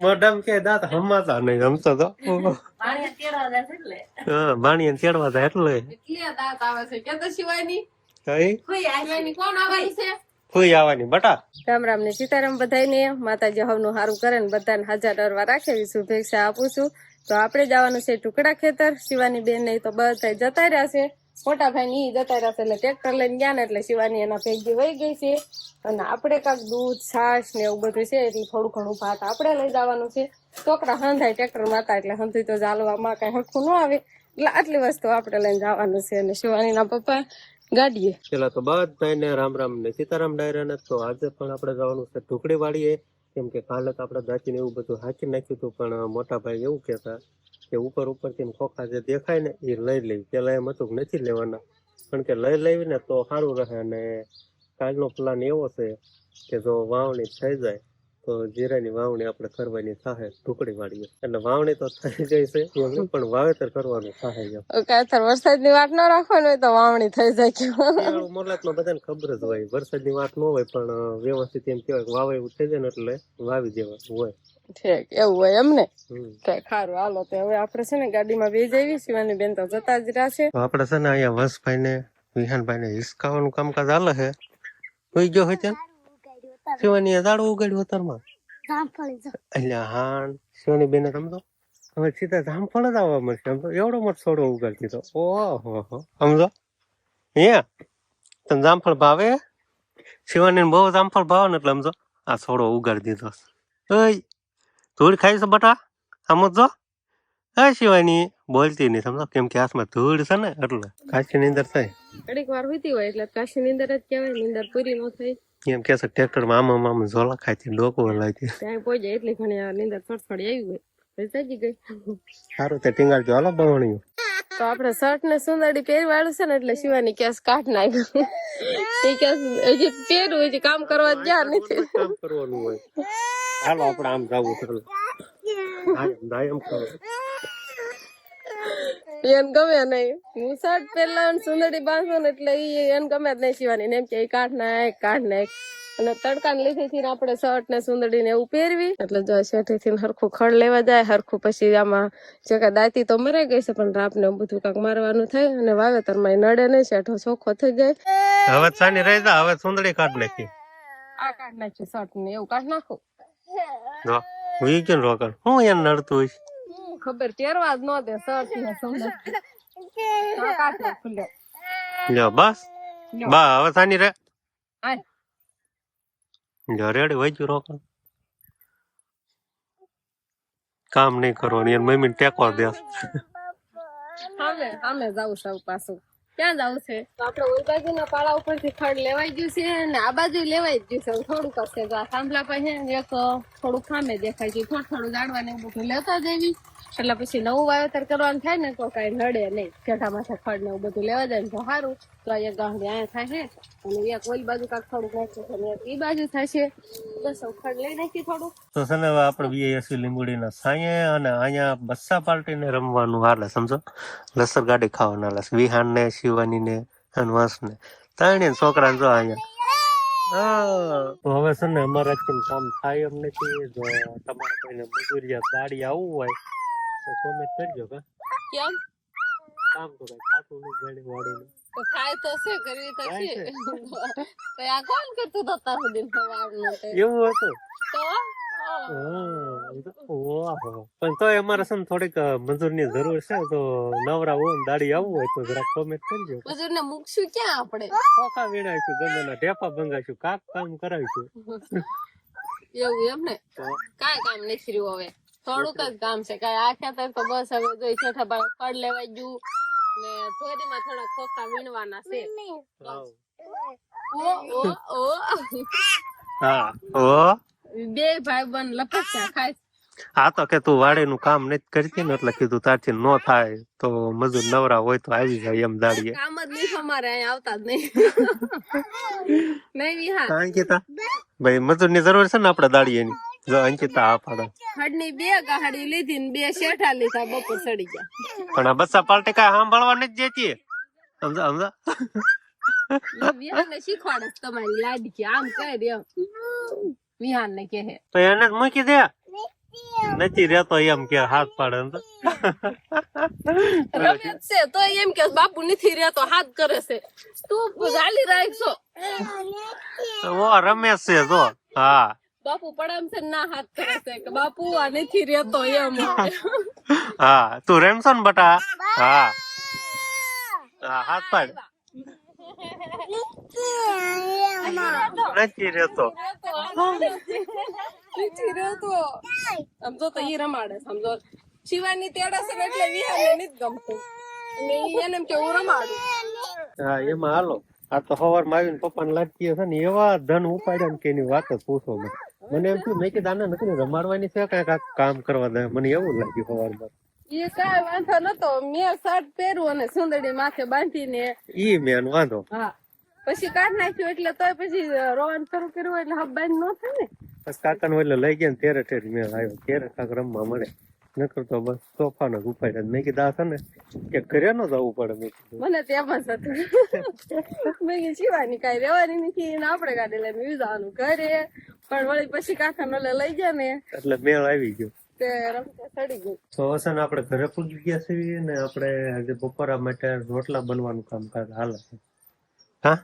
મોઢામ કે દાંત હમાતા નહીં હમતો તો. પાણી તેડવા જશે એટલે. હા બાણીએ તેડવા હતા એટલે. દાંત આવે છે? કે તો શિવાની? કઈ? કોણ આવવાનું છે? ફૂઈ આવવાની બટા. રામ રામ ને સીતારામ બધાને માતાજી હવનું સારું કરે ને બધાને હાજર ડરવા રાખેલી એવી શુભેચ્છા આપું છું. તો આપણે જવાનું છે ટુકડા ખેતર. શિવાની બેન ને તો બધા જતા રહ્યા છે. મોટા ભાઈ ની જતા રહ્યા એટલે ટ્રેક્ટર લઈને ગયા ને એટલે શિવાની એના ભેગી વહી ગઈ છે. અને આપણે કાંક દૂધ, છાશ ને એવું બધું છે એટલે થોડું ઘણું ભાત આપણે લઈ જવાનું છે. છોકરા હંધાય ટ્રેક્ટર માતા એટલે હંધી તો ચાલવામાં કઈ હરખું ન આવે. એટલે આટલી વસ્તુ આપણે લઈને જવાનું છે અને શિવાની ના પપ્પા ગાડીએ. પેલા તો બધાને રામ રામ ને સીતારામ ડાયરા ને તો આજે પણ આપણે જવાનું છે. ઢુકડી વાળીએ. કેમ કે કાલે તો આપણે દાચીને એવું બધું હાંકી નાખ્યું હતું, પણ મોટા ભાઈ એવું કહેતા કે ઉપર ઉપરથી ખોખા જે દેખાય ને એ લઈ લેવી. પેલા એમ હતું નથી લેવાના. કારણ કે લઈ લેવી ને તો સારું રહે અને કાલનો પ્લાન એવો છે કે જો વાવણી થઈ જાય તો જીરાની વાવણી આપણે કરવાની થાય ઢુકડી વાળીએ એટલે વાવણી તો થઈ ગઈ છે પણ વાવેતર કરવાનું થાય એમ. કાતર વરસાદની વાત ન રાખવાની હોય તો વાવણી થઈ જાય કે મોરલાતમાં બધાને ખબર જ હોય. વરસાદની વાત ન હોય પણ વ્યવસ્થિત એમ કહેવાય વાવે એવું થઈ જાય ને એટલે વાવી દેવા હોય. ઠીક એવું હોય એમ ને? ખારું હાલો તો હવે આપણે છે ને ગાડીમાં બે જઈએ શિવાની બેન તો જતા જ રહ્યા છે. આપણે છે ને અહીંયા વંશભાઈ ને વિહાનભાઈ ને હિસકાવાનું કામકાજ હાલે છે. કોઈ ગયો હોય ત્યાં? શિવાની એ ઝાડું ઉગાડ્યું અત્યારમાં એટલે હાણ શિવાની બેને સમજો હવે સીધા જામફળ જ આવવા મળશે. સમજો એવડો મોટો છોડો ઉગાડી તો. ઓહો સમજો હે તને જામફળ ભાવે? શિવાની બહુ જામફળ ભાવે ને એટલે સમજો આ છોડો ઉગાડી દીધો. ઓય ધૂળ ખાઈ છે બટા? સમજો હા શિવાની બોલતી નહીં. સમજો કેમ કે હાથમાં ધૂળ છે ને એટલે. કાશી ની અંદર થાય. ઘડીક વાર હોતી હોય એટલે કાશી નીંદર જ કહેવાય નીંદર પૂરી ન થઈ. એમ કે છે ટ્રેક્ટરમાં ઝોલા ખાય ખાતી ડોકો છે. ત્યાં પહોંચે એટલી ઘણી નીંદર થોડી આવી પછી જાગી ગઈ સારું તે ટીંગાડજો હાલો બવણ્યું તો આપણે શર્ટ ને સુંદરડી પહેરવાળું છે ને એટલે શિવાની કેસ કાઢ નાખ્યો. એ કેસ હજી પહેરવું હજી કામ કરવા ગયા નથી. કામ કરવાનું હોય. હાલો આપણે આમ જવું ચાલો આમ કરો એને ગમે નહીં. હું શર્ટ પહેરલા સુંદરી બાંધો ને એટલે ઈ એને ગમે જ નહીં સીવાની એમ કે કાઢ નાખ કાઢ નાખ. અને તડકા ને લીધે થી આપણે શર્ટ ને સુંદરડી ને એવું પહેરવી. એટલે જો શેઠી થી હરખું ખડ લેવા જાય હરખું પછી આમાં જે કાંઈ દાતી તો મરાઈ ગઈ છે પણ રાપ ને બધું કાંક મારવાનું થાય અને વાવેતરમાં નડે નહીં શેઠો ચોખ્ખો થઈ જાય. હવે સાની રહી જા હવે સુંદરી કાઢ નાખી. આ કાઢ નાખી શર્ટ ને એવું કાઢ નાખું. હું હું કેમ રોકડ હું એને નડતું હોય ખબર પહેરવા જ ન દે સર ને સુંદરડી આ કાઢ નાખ ખુલ્લે. જો બસ. બા હવે સાની રે. આય જો રેડી વહી રોકડ કામ નહીં કરવાની મમ્મી ટેકો દે સામે સામે જાવું હવે પાછું. ક્યાં જવું છે? તો આપણે બાજુ ના પાળા ઉપરથી ખડ લેવાઈ ગયું છે અને આ બાજુ લેવાઈ ગયું છે. થોડુંક છે જો આ થાંભલા ને એક થોડુંક ખામે દેખાય છે. થોડું થોડું એવું બધું લેતા જવી એટલે પછી નવું વાવેતર કરવાનું થાય ને તો કઈ નડે નહીં. કેટા માથે ખડ ને એવું બધું લેવા જાય ને તો સારું. તો અહીંયા ગાંઠી અહીંયા છે અને અહીંયા કોઈ બાજુ કાંક થોડુંક નાખશે અને એ બાજુ થશે બસ હવે લઈ નાખી થોડું તો છે ને આપણે બીએસસી લીંબુડીના સાંયે અને અહીંયા બસ્સા પાર્ટીને રમવાનું હાલે સમજો? લસર ગાડી ખાવાના હાલે વિહાન ને શિવાની ને હનવાસ ને ત્રણે છોકરા જો અહીંયા. હવે છે ને અમારા કામ થાય એમ નથી. જો તમારે કોઈને મજૂરિયા ગાડી આવવું હોય તો કોમેન્ટ કરજો કા કેમ? કામ તો કઈ ખાતું નું ગાડી વાળું તો થાય તો છે કરવી તો છે છે. તો આ કોણ કરતું તો તાર સુધી સવારનું તે? એવું હતું? તો? પણ તોય અમારે છે ને થોડીક મજૂરની જરૂર છે તો નવરા હોય દાડી આવવું હોય તો જરા કોમેન્ટ કરજો. મજૂર ને મૂકશું ક્યાં આપણે? ખોખા વીણાઈશું ગમે ના ઢેપા ભંગાઈશું કાક કામ કરાવીશું. એવું એમ ને? કાંઈ કામ નથી રહ્યું હવે. થોડુંક જ કામ છે. કાંઈ આ ખેતર તો બસ હવે જોઈ છેઠા બાર ફળ લેવાઈ ગયું. ને થોડીમાં થોડા ખોખા વીણવાના છે. ઓ ઓ ઓ. હા ઓ. બે ભાઈ બન લપસ્યા ખાય. હા તો કે તું વાડીનું કામ નથી કરતી ને એટલે કીધું તારથી નો થાય તો મજૂર નવરા હોય તો આવી જાય એમ દાડીએ કામ જ નહીં અમારે અહીંયા આવતા જ નહીં. નહીં વિહાર. અંકિતા ભાઈ મજૂરની જરૂર છે ને આપણે દાડીએની? જો અંકિતા આ પાડો. ખડની બે ગાડી લીધી ને બે શેઠા લીધા બપોર સડી ગયા. પણ આ બસ્સા પાર્ટી કાંઈ સાંભળવા નથી જતી સમજા સમજા? વિહાર ને શીખવાડે તમારી લાડકી આમ કહે દે વિહાન ને કહે તો એને જ મૂકી દે. નથી રહેતો એમ કે હાથ પાડે તો. રમે છે તો એમ કે બાપુ નથી રહેતો હાથ કરે છે. તું ગાલી રાખશો ઓ રમેશ છે જો. હા. બાપુ પડામ છે ના હાથ કરે છે કે બાપુ આ નથી રહેતો એમ. હા તું રેમશો ને બટા? હા. હા હાથ પાડ નથી રહેતો. નથી રહેતો. સમજો તો ઈ રમાડે સમજો. શિવાની તેડા છે ને એટલે વિહારને નથી ગમતું. એને એમ કે હું રમાડું. હા એમાં હાલો. આ તો સવારમાં આવીને પપ્પા ને લાગતી છે ને એવા ધન ઉપાડ્યા ને કે એની વાત જ પૂછો મને મને એમ થયું મેં કીધું આને નથી રમાડવાની છે કંઈક કામ કરવા દે. મને એવું લાગ્યું સવારમાં એ કાંઈ વાંધો નતો. મેં શર્ટ પહેર્યું અને સુંદરી માથે બાંધીને. ઈ મેન વાંધો. હા. પછી કાઢ નાખ્યું એટલે તોય પછી રોવાનું શરૂ કર્યું એટલે હબ્બાઈ ન થાય ને. કાકા ને એટલે લઈ ગયા ને તેરે ઠેર મેં આવ્યો. તેરે કાંક રમવા મળે. નકર તો બસ સોફા ને ઉપાડ્યા મેં કીધા છે ને કે ઘરે ન જવું પડે. મેં કીધું મને તેમાં જ હતું. મેં કીધું શિવાની કાંઈ રહેવાની નથી ને આપણે ગાડી લઈને વિዛવાનું ઘરે. પણ વળી પછી કાકા નલે લઈ ગયા ને એટલે મેળ આવી ગયો. તે હસન આપણે ઘરે પૂગી ગયા છીએ ને આપણે આજે બપોરા માટે રોટલા બનવાનું કામકાજ હાલે છે. હા?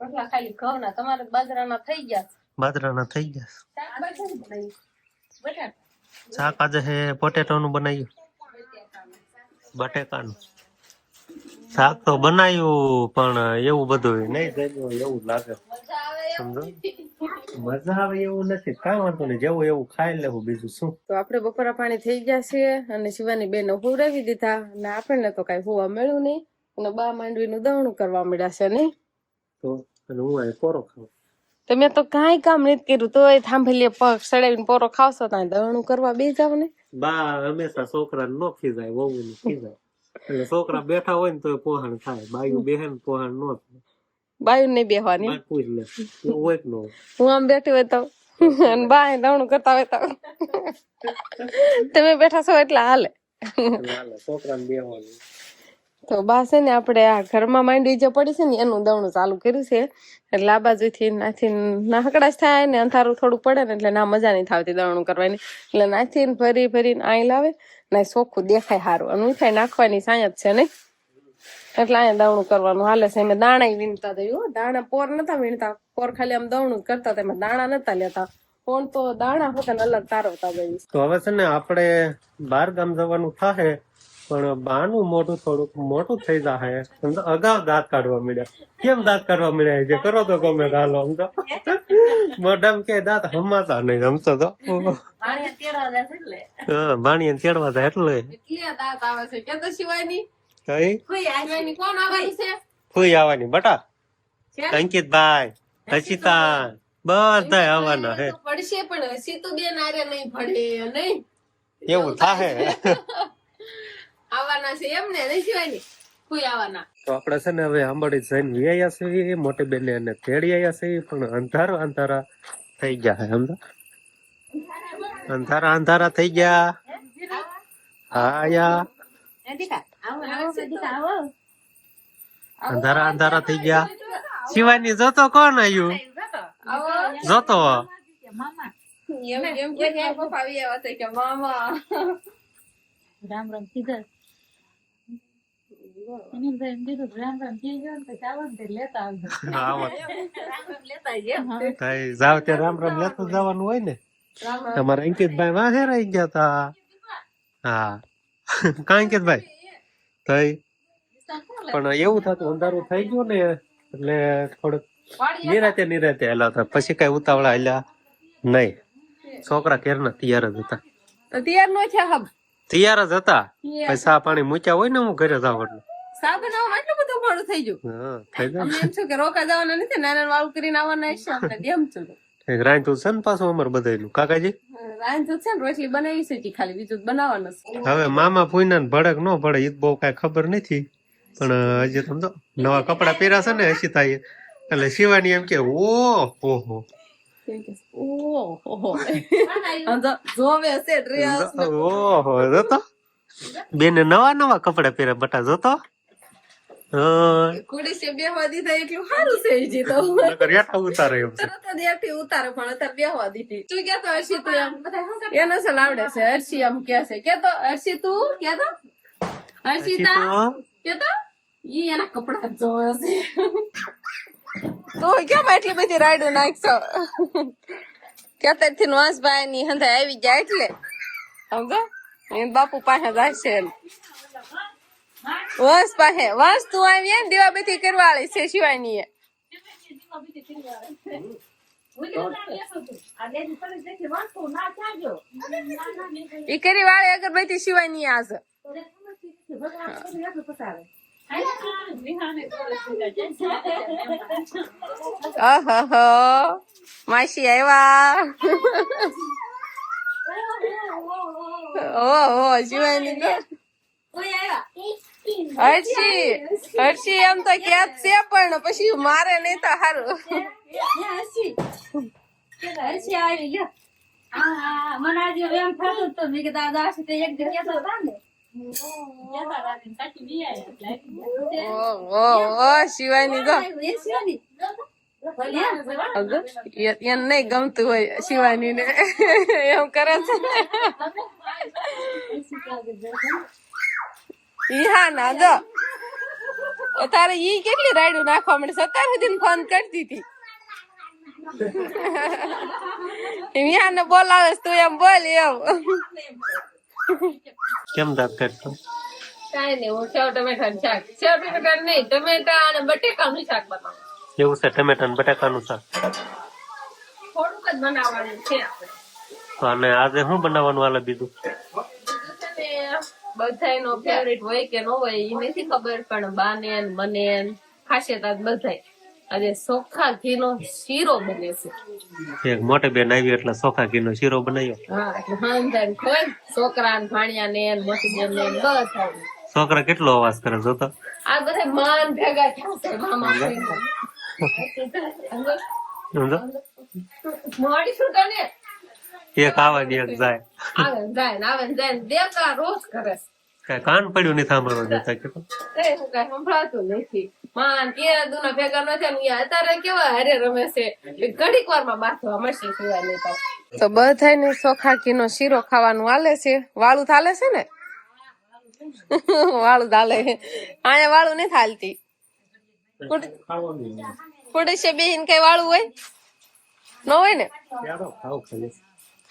રોટલા ખાલી તમારે બાજરાના થઈ ગયા? બાજરાના થઈ ગયા. બટાટા શાક આજે હે પોટેટોનું બનાવ્યું બટેકાનું. શાક તો બનાવ્યું પણ એવું બધું નહીં જમ્યું એવું લાગે. મજા આવે સમજો? મજા આવે એવું નથી કાંઈ વાંધો નહીં જેવું એવું ખાઈ લેવું બીજું શું? તો આપણે બપોરા પાણી થઈ ગયા છે અને શિવાની બેન હુરાવી દીધા અને આપણને તો કઈ હોવા મળ્યું નહીં. અને બા માંડવીનું દવણું કરવા મળ્યા છે નહીં? તો અને હું કોરો પોરો ખાઉં તમે તો કાંઈ કામ નથી કર્યું. તોય થાંભલીએ પગ સડાવીને પોરો ખાવશો ત્યાં દવણું કરવા બે જાવ ને. બા હંમેશા છોકરા નો ખીજાય ને ખીજાય. એટલે છોકરા બેઠા હોય ને તો પોહણ થાય બાયું બેહે ને પોહણ નો થાય. બાયું નહીં બેહવાની. પૂછ લે. હોય નો હું આમ બેઠી હોય તો. અને બા અહીં દવણું કરતા હોય તો. તમે બેઠા છો એટલે હાલે. એટલે હાલે, છોકરાને બેહવાનું. તો બા છે ને આપણે આ ઘરમાં માંડવી જે પડી છે ને એનું દવણું ચાલુ કર્યું છે. એટલે આ બાજુથી નાથી ના હકડાશ થાય ને અંધારું થોડું પડે ને એટલે ના મજા નહીં થતી દવણું કરવાની. એટલે નાથી ફરી ફરીને અહીં લાવે ને ચોખ્ખું દેખાય સારું અને મીઠાઈ નાખવાની સાય જ છે નહીં એટલે અહીંયા દવણું કરવાનું હાલે છે. એમાં દાણા વીણતા થયું દાણા પોર નતા વીણતા. પોર ખાલી આમ દવણું કરતા હતા. એમાં દાણા નતા લેતા. પણ તો દાણા હોતા અલગ તારવતા ગયું તો હવે છે ને આપણે બાર ગામ જવાનું થાય પણ બાનું મોઢું થોડુંક મોટું થઈ જાય સમજો અગાઉ દાંત કાઢવા મળ્યા. કેમ દાંત કાઢવા મળ્યા? જે કરો તો ગમે હાલો સમજો. મોઢામ કે દાંત હમાતા નહીં સમજો તો. ભાણીએ તેડવા થાય એટલે. એટલે. દાંત આવે છે? કે તો શિવાયની કઈ? આવવાનું છે? ફૂઈ આવવાની બટા. અંકિતભાઈ હસીતા બધા આવવાના હે. પડશે પણ સીતુબેન આરે નહીં પડે નહીં? એવું થાહે. આવવાના છે એમ ને નહીં શિવાયની કોઈ આવવાના. તો આપણે છે ને હવે સાંભળી જઈને વ્યાયા છીએ મોટી બેને એને તેડી આવ્યા છીએ પણ અંધારા અંધારા થઈ ગયા હે સમજો? અંધારા અંધારા થઈ ગયા. હા યા અંધારા અંધારા થઈ ગયા. શિવાની જોતો કોણ આવ્યું જોતો. એમ એમ કે કે પપ્પા આવી આવ્યા છે કે મામા. રામ રામ કીધા. જાવ ત્યાં રામ રામ લેતું જવાનું હોય ને તમારે અંકિતભાઈ વાહે રહી ગયા તા? હા. કા અંકિતભાઈ? તઈ પણ એવું થતું અંધારું થઈ ગયું ને એટલે થોડુંક નિરાતે નિરાતે હેલા હતા. પછી કઈ ઉતાવળા હેલા નહીં. છોકરા કેરના તૈયાર જ હતા. તૈયાર નો છે હબ તૈયાર જ હતા. પછી સા પાણી મૂક્યા હોય ને હું ઘરે જાવ એટલે. સા બનાવવામાં એટલું બધું મોડું થઈ ગયું. અમે એમ છું કે રોકા જવાના નથી નાના વાળું કરીને આવવાના છે અમને એમ છું રાંધું છે ને પાછું અમારે બધાયનું? કાકાજી? રાંધું છે ને રોટલી બનાવી છે ખાલી બીજું બનાવવાનું છે. હવે મામા પૂના ને ભડક ન ભળે એ બહુ કઈ ખબર નથી. પણ હજી સમજો નવા કપડા પહેર્યા છે ને હસી થાય એટલે શિવાની એમ કે ઓ ઓહો બેને નવા નવા કપડા પહેર્યા બટા જોતો. કુડી છે બેહવા દીધા એટલું સારું છે ઈ તો. હેઠા ઉતારે એમ છે. તરત જ એથી ઉતારે પણ અત્યારે બેહવા દીધી તું કેતો હર્ષી તું એમ. એને સલ આવડે છે હર્ષી એમ કે છે. કેતો હર્ષી તું કેતો હર્ષિતા તો કેતો ઈ એના કપડા જોવે છે. તો કેમ એટલી બધી રાઈડો નાખશો? કેતરથી નવાસભાઈ ની હંધે આવી જાય એટલે? સમજો એ બાપુ પાસે જાય એમ. વંશ પાસે વસ તું આવી ને દીવાબત્તી કરવા વાળી છે શિવાની એ ઈ કરી વાળી અગરબત્તી શિવાની આજ. ઓહો માસી આવ્યા ઓહો શિવાની તો હર્ષી હર્ષી એમ તો ક્યાંક છે પણ પછી મારે નહીં તો સારું મને આજે એમ થતું હતું મેં કીધું આ દાસ તે એક દિવસ કહેતા હતા ને ઓહો શિવાની તો. અગર, એ- એને નહીં ગમતું હોય શિવાની ને એમ કરે છે. ઈ હા ના જો. તારે ઈ કેટલી રાયડું નાખવા મને સત્તર સુધી ફોન કરતી હતી વિહાને બોલાવે તું એમ બોલ એમ. કેમ દાંત કાઢતો? કાંઈ નહીં હું સેવ ટમેટા શાક. સેવ ટમેટા નહીં ટમેટા અને બટેકાનું શાક બનાવું. એવું છે ટમેટા ને બટાકાનું શાક? થોડુંક જ બનાવવાનું છે આપણે. અને આજે શું બનાવવાનું હાલે બીજું? બધાય નો ફેવરેટ હોય કે ન હોય એ નથી ખબર પણ બાને મને ખાસિયત આજ બધાય. અને સોખા ઘી નો શીરો બને છે. એક મોટે બેન આવી એટલે સોખા ઘી નો શીરો બનાવ્યો. હા હાંધાને ખોય છોકરા ને ભાણિયા ને મોટી બેન ને બધા છોકરા કેટલો અવાજ કરે જોતો? આ બધા માન ભેગા થયા મામા મોડી શું કરે એક આવે ને એક જાય. આવે ને જાય આવે ને જાય ને રોજ કરે. કઈ કાન પડ્યું નહીં સાંભળવા દેતા કે હું કઈ સંભળાતું નથી. માન કે દુના ભેગા ન થયા ને અત્યારે કેવા હારે રમે છે. ઘડીક વારમાં બાથવા મળશે સુવાની તો. તો બધાય ને નો શીરો ખાવાનું હાલે છે. વાળું થાલે છે ને? વાળું થાલે. અહીંયા વાળું નથી હાલતી. ફૂડે છે બેહીન કઈ વાળું હોય? ન હોય ને?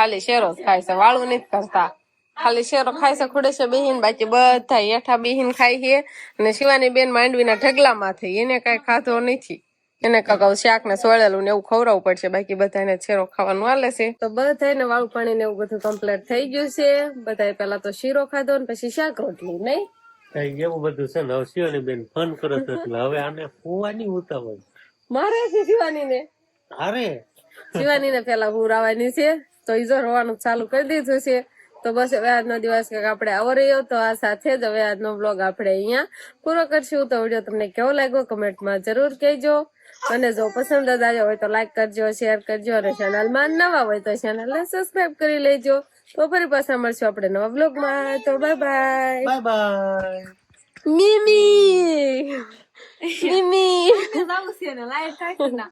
ખાલી શેરો જ ખાય છે વાળું નથી કરતા. ખાલી શેરો ખાય છે ખુડે છે બેહીન બાકી બધા હેઠા બેહીન ખાય છે. અને શિવાની બેન માંડવીના ઢગલા માંથી એને કઈ ખાધો નથી. એને કાકા શાક ને સોળેલું ને એવું ખવડાવવું પડશે બાકી બધાને છેરો ખાવાનું હાલે છે. તો બધાને વાળું પાણી ને એવું બધું કમ્પ્લીટ થઈ ગયું છે. બધાએ પેલા તો શીરો ખાધો ને પછી શાક રોટલી નહીં? કઈ એવું બધું છે ને શિવાની બેન ફોન કરો છે એટલે હવે આને હોવાની ઉતાવળ. મારે છે શિવાની ને? અરે શિવાની ને પેલા હું રાવાની છે. તો ઈ જો રોવાનું ચાલુ કરી દીધું છે. તો બસ હવે આજનો દિવસ કંઈક આપણે આવો રહ્યો તો આ સાથે જ હવે આજનો બ્લોગ આપણે અહીંયા પૂરો કરશું. તો વીડિયો તમને કેવો લાગ્યો કમેન્ટમાં જરૂર કહેજો. અને જો પસંદ જ આવ્યો હોય તો લાઈક કરજો શેર કરજો અને ચેનલમાં નવા હોય તો ચેનલને સબસ્ક્રાઈબ કરી લેજો. તો ફરી પાછા મળશું આપણે નવા બ્લોગમાં તો બાય બાય બાય બાય મિમી મિમી